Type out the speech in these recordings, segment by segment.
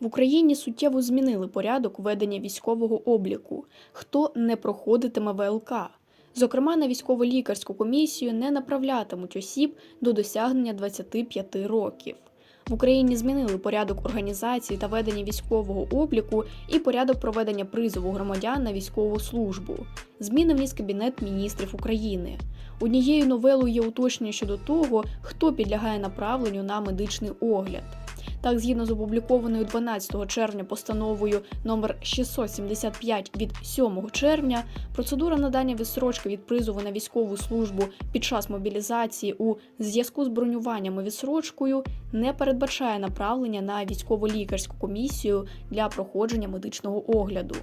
В Україні суттєво змінили порядок ведення військового обліку, хто не проходитиме ВЛК. Зокрема, на військово-лікарську комісію не направлятимуть осіб до досягнення 25 років. В Україні змінили порядок організації та ведення військового обліку і порядок проведення призову громадян на військову службу. Зміни вніс Кабінет міністрів України. Однією новелою є уточнення щодо того, хто підлягає направленню на медичний огляд. Так, згідно з опублікованою 12 червня постановою номер 675 від 7 червня, процедура надання відстрочки від призову на військову службу під час мобілізації у зв'язку з бронюванням і відсрочкою не передбачає направлення на військово-лікарську комісію для проходження медичного огляду.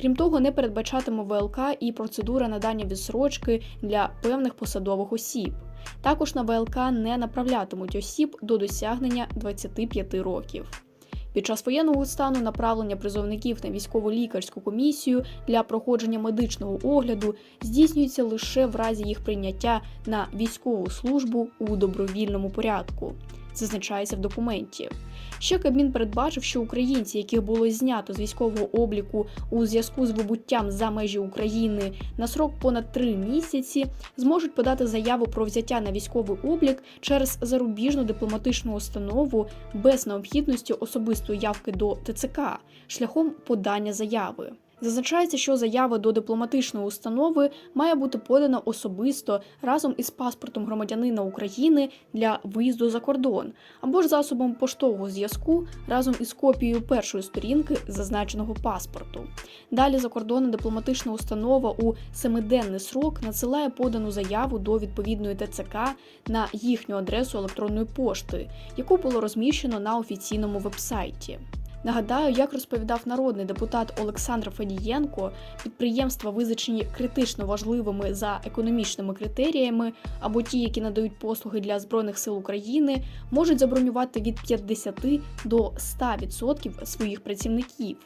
Крім того, не передбачатиме ВЛК і процедура надання відсрочки для певних посадових осіб. Також на ВЛК не направлятимуть осіб до досягнення 25 років. Під час воєнного стану направлення призовників на військово-лікарську комісію для проходження медичного огляду здійснюється лише в разі їх прийняття на військову службу у добровільному порядку. Зазначається в документі. Ще Кабмін передбачив, що українці, яких було знято з військового обліку у зв'язку з вибуттям за межі України на срок понад три місяці, зможуть подати заяву про взяття на військовий облік через зарубіжну дипломатичну установу без необхідності особистої явки до ТЦК шляхом подання заяви. Зазначається, що заява до дипломатичної установи має бути подана особисто разом із паспортом громадянина України для виїзду за кордон, або ж засобом поштового зв'язку разом із копією першої сторінки зазначеного паспорту. Далі закордонна дипломатична установа у семиденний срок надсилає подану заяву до відповідної ТЦК на їхню адресу електронної пошти, яку було розміщено на офіційному вебсайті. Нагадаю, як розповідав народний депутат Олександр Федієнко, підприємства, визначені критично важливими за економічними критеріями, або ті, які надають послуги для збройних сил України, можуть забронювати від 50 до 100% своїх працівників.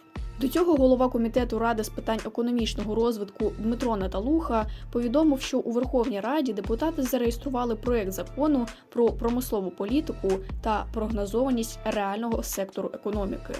До цього голова комітету ради з питань економічного розвитку Дмитро Наталуха повідомив, що у Верховній Раді депутати зареєстрували проект закону про промислову політику та прогнозованість реального сектору економіки.